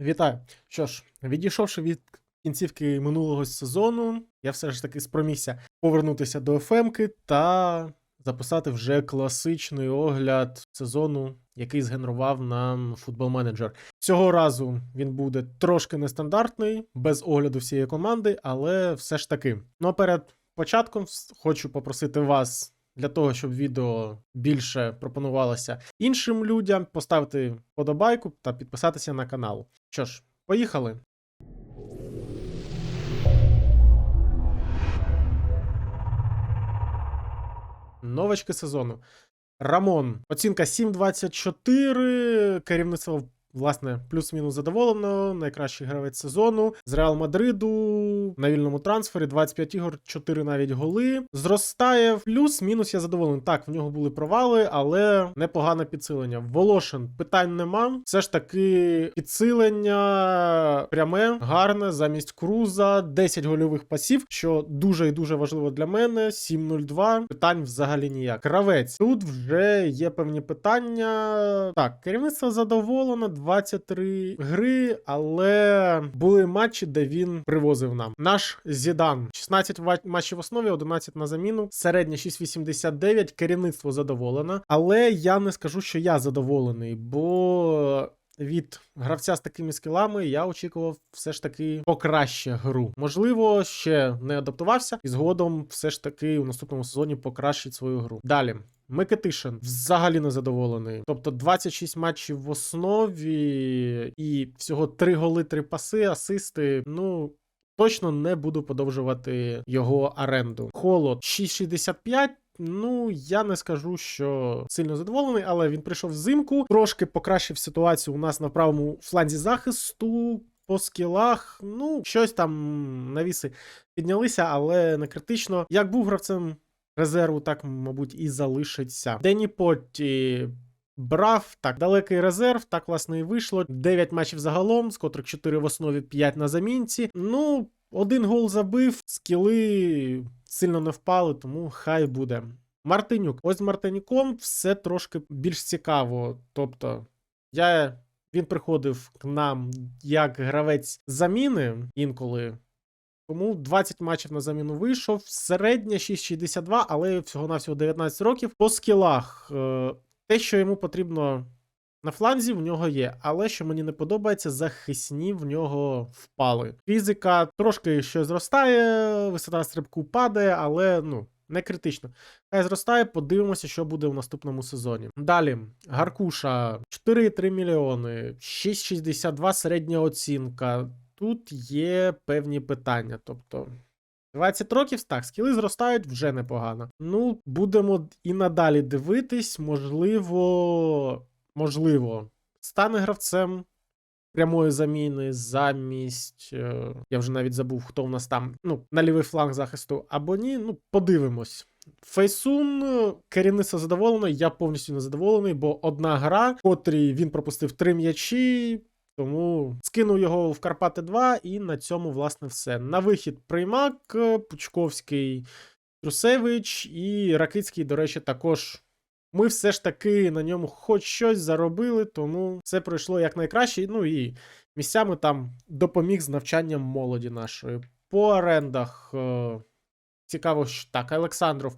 Вітаю! Що ж, відійшовши від кінцівки минулого сезону, я все ж таки спромігся повернутися до ФМки та записати вже класичний огляд сезону, який згенерував нам футбол менеджер. Цього разу він буде трошки нестандартний, без огляду всієї команди, але все ж таки. Ну а перед початком хочу попросити вас. Для того, щоб відео більше пропонувалося іншим людям, поставити подобайку та підписатися на канал. Що ж, поїхали. Новочки сезону. Рамон. Оцінка 7.24. Керівництво, власне, плюс-мінус задоволено. Найкращий гравець сезону. З Реал Мадриду на вільному трансфері 25 ігор, 4 навіть голи. Зростає плюс-мінус. Я задоволений. Так, в нього були провали, але непогане підсилення. Волошин питань нема. Все ж таки підсилення пряме, гарне, замість круза, 10 гольових пасів, що дуже і дуже важливо для мене. 7-0-2. Питань взагалі ніяк. Кравець. Тут вже є певні питання. Так, керівництво задоволено, 23 гри, але були матчі, де він привозив нам. Наш Зідан. 16 ва- матчів в основі, 11 на заміну. Середня 6,89. Керівництво задоволено. Але я не скажу, що я задоволений, бо. Від гравця з такими скілами я очікував все ж таки покраще гру. Можливо, ще не адаптувався, і згодом все ж таки у наступному сезоні покращить свою гру. Далі. Микитишин взагалі не задоволений. Тобто 26 матчів в основі і всього 3 голи, 3 паси, асисти. Ну. Точно не буду подовжувати його оренду. Холод 6,65. Ну, я не скажу, що сильно задоволений, але він прийшов взимку, трошки покращив ситуацію у нас на правому фланзі захисту. По скілах, ну, щось там навіси піднялися, але не критично. Як був гравцем резерву, так, мабуть, і залишиться. Дені Потті брав так, далекий резерв, так власне і вийшло. 9 матчів загалом, з котрих 4 в основі, 5 на замінці. Ну, один гол забив, скіли сильно не впали, тому хай буде. Мартинюк. Ось з Мартинюком все трошки більш цікаво. Тобто, я. Він приходив к нам як гравець заміни інколи. Тому 20 матчів на заміну вийшов. Середня 6,62, але всього-навсього 19 років. По скілах. е, Те, що йому потрібно на фланзі, в нього є. Але що мені не подобається, захисні в нього впали. Фізика трошки щось зростає, висота стрибку падає, але ну. Не критично. Хай зростає, подивимося, що буде в наступному сезоні. Далі, Гаркуша 4,3 мільйони, 6,62 середня оцінка. Тут є певні питання. Тобто 20 років так, скіли зростають вже непогано. Ну, будемо і надалі дивитись, можливо, можливо, стане гравцем прямої заміни замість. е, Я вже навіть забув, хто в нас там, ну, на лівий фланг захисту або ні. Ну, подивимось. Фейсун, е, керівництво задоволено, я повністю не задоволений, бо одна гра, в котрій він пропустив три м'ячі. Тому скинув його в Карпати 2, і на цьому, власне, все. На вихід приймак, е, Пучковський, Трусевич і Ракицький, до речі, також. Ми все ж таки на ньому хоч щось заробили, тому все пройшло якнайкраще. Ну і місцями там допоміг з навчанням молоді нашої. По орендах е, цікаво, що так, Олександров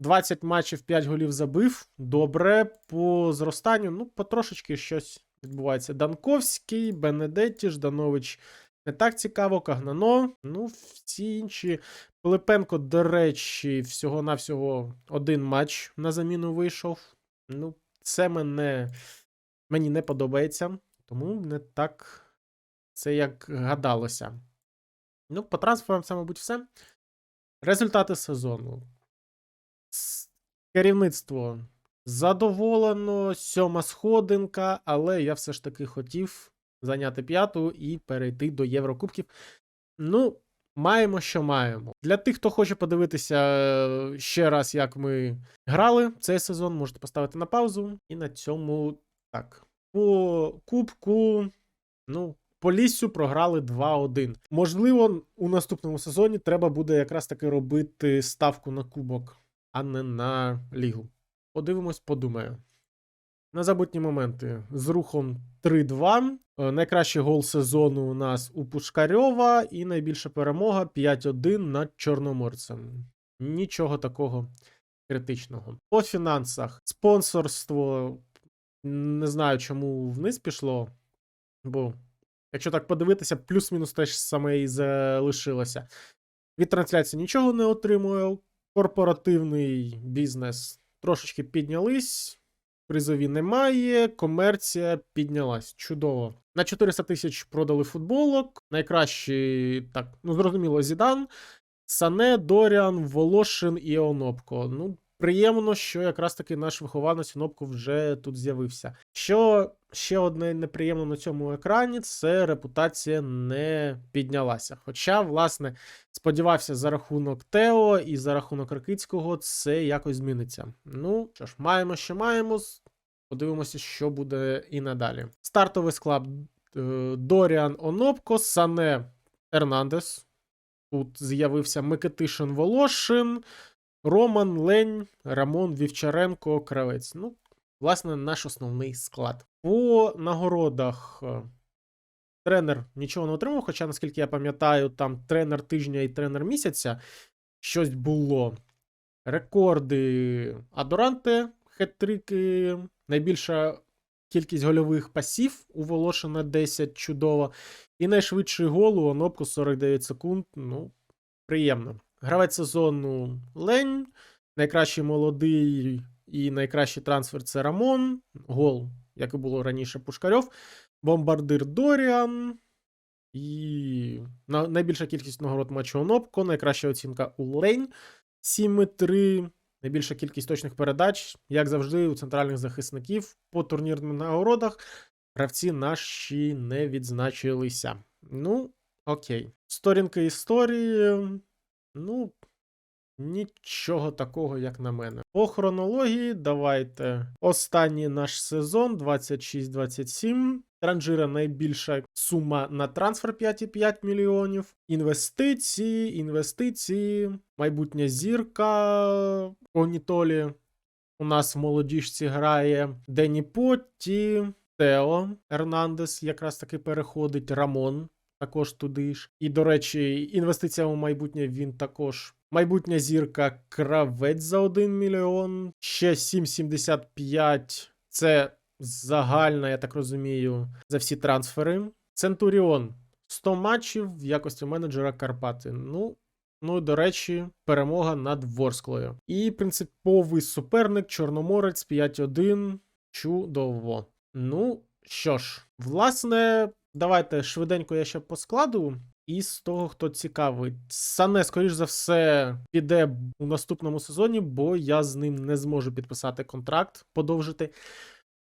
20 матчів, 5 голів забив. Добре, по зростанню, ну, потрошечки щось відбувається. Данковський, Бенедетті, Жданович не так цікаво, Кагнано. Ну, всі інші. Пилипенко, до речі, всього-навсього один матч на заміну вийшов. Ну, це мене, мені не подобається, тому не так це як гадалося. Ну, по трансферам це, мабуть, все. Результати сезону. Керівництво задоволено, сьома сходинка, але я все ж таки хотів зайняти п'яту і перейти до Єврокубків. Ну, маємо, що маємо. Для тих, хто хоче подивитися е, ще раз, як ми грали цей сезон, можете поставити на паузу. І на цьому так. По кубку, ну, по лісю програли 2-1. Можливо, у наступному сезоні треба буде якраз таки робити ставку на кубок, а не на лігу. Подивимось, подумаю. Незабутні моменти з рухом 3-2. Е, Найкращий гол сезону у нас у Пушкарьова і найбільша перемога 5-1 над Чорноморцем. Нічого такого критичного. По фінансах спонсорство не знаю, чому вниз пішло, бо якщо так подивитися, плюс-мінус те ж саме і залишилося. Від трансляції нічого не отримую. Корпоративний бізнес трошечки піднялись. Призові немає, комерція піднялась. Чудово. На 400 тисяч продали футболок. Найкращі, так, ну зрозуміло, Зідан, Сане, Доріан, Волошин і Онопко. Ну, приємно, що якраз таки наш вихованець Онопко вже тут з'явився. Що ще одне неприємно на цьому екрані це репутація не піднялася. Хоча, власне, сподівався за рахунок Тео і за рахунок Ракицького це якось зміниться. Ну що ж, маємо, що маємо. Подивимося, що буде і надалі. Стартовий склад е, Доріан Онопко, Сане Ернандес. Тут з'явився Микитишин Волошин, Роман Лень, Рамон Вівчаренко, Кравець. Ну, власне, наш основний склад. По нагородах е, тренер нічого не отримав, хоча, наскільки я пам'ятаю, там тренер тижня і тренер місяця щось було. Рекорди Адоранте, хет-трики, найбільша кількість гольових пасів у Волошина 10, чудово. І найшвидший гол у Онопку 49 секунд. Ну, приємно. Гравець сезону Лень, найкращий молодий і найкращий трансфер це Рамон. Гол, як і було раніше, Пушкарьов. Бомбардир Доріан. І найбільша кількість нагород матчу Онопко, найкраща оцінка у Лень 7,3. Найбільша кількість точних передач, як завжди, у центральних захисників по турнірним нагородах. Гравці наші не відзначилися. Ну, окей. Сторінки історії. Ну, нічого такого, як на мене. По хронології, давайте. Останній наш сезон 26-27. Транжира найбільша сума на трансфер 5,5 мільйонів. Інвестиції, інвестиції, майбутня зірка Онітолі. У нас в молодіжці грає Дені Потті, Тео Ернандес якраз таки переходить, Рамон також туди ж. І, до речі, інвестиція у майбутнє він також. Майбутня зірка Кравець за 1 мільйон. Ще 7,75. Це загальна, я так розумію, за всі трансфери. Центуріон 100 матчів в якості менеджера Карпати. Ну, Ну, до речі, перемога над Ворсклою. І принциповий суперник Чорноморець 5-1. Чудово. Ну що ж, власне, давайте швиденько я ще по складу. І з того, хто цікавий, Сане, скоріш за все, піде у наступному сезоні, бо я з ним не зможу підписати контракт, подовжити.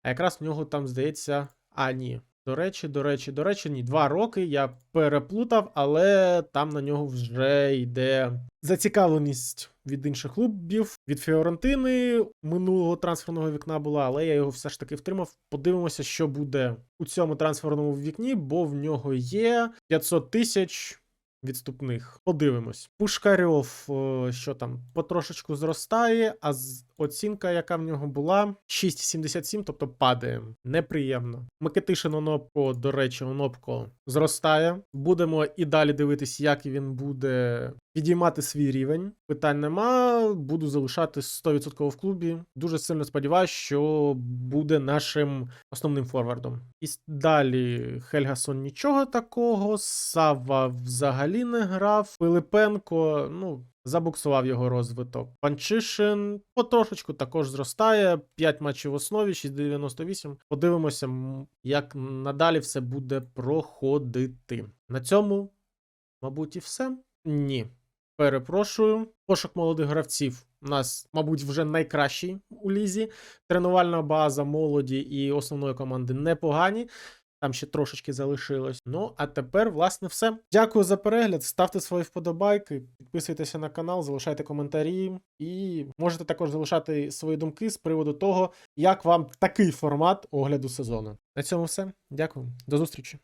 А якраз в нього там здається. А, ні. До речі, до речі, до речі, ні, два роки я переплутав, але там на нього вже йде зацікавленість від інших клубів. Від Фіорентини минулого трансферного вікна була, але я його все ж таки втримав. Подивимося, що буде у цьому трансферному вікні, бо в нього є 500 тисяч. Відступних. Подивимось. Пушкарьов, е, що там, потрошечку зростає, а з- оцінка, яка в нього була, 6,77, тобто падає. Неприємно. Микитишин Онопко, до речі, Онопко зростає. Будемо і далі дивитись, як він буде підіймати свій рівень. Питань нема. Буду залишати 100% в клубі. Дуже сильно сподіваюся, що буде нашим основним форвардом. І далі Хельгасон нічого такого. Сава взагалі не грав. Пилипенко, ну. Забуксував його розвиток. Панчишин потрошечку також зростає. 5 матчів в основі, 6,98. Подивимося, як надалі все буде проходити. На цьому, мабуть, і все. Ні. Перепрошую. Пошук молодих гравців у нас, мабуть, вже найкращий у лізі. Тренувальна база молоді і основної команди непогані. Там ще трошечки залишилось. Ну, а тепер, власне, все. Дякую за перегляд. Ставте свої вподобайки, підписуйтеся на канал, залишайте коментарі. І можете також залишати свої думки з приводу того, як вам такий формат огляду сезону. На цьому все. Дякую, до зустрічі.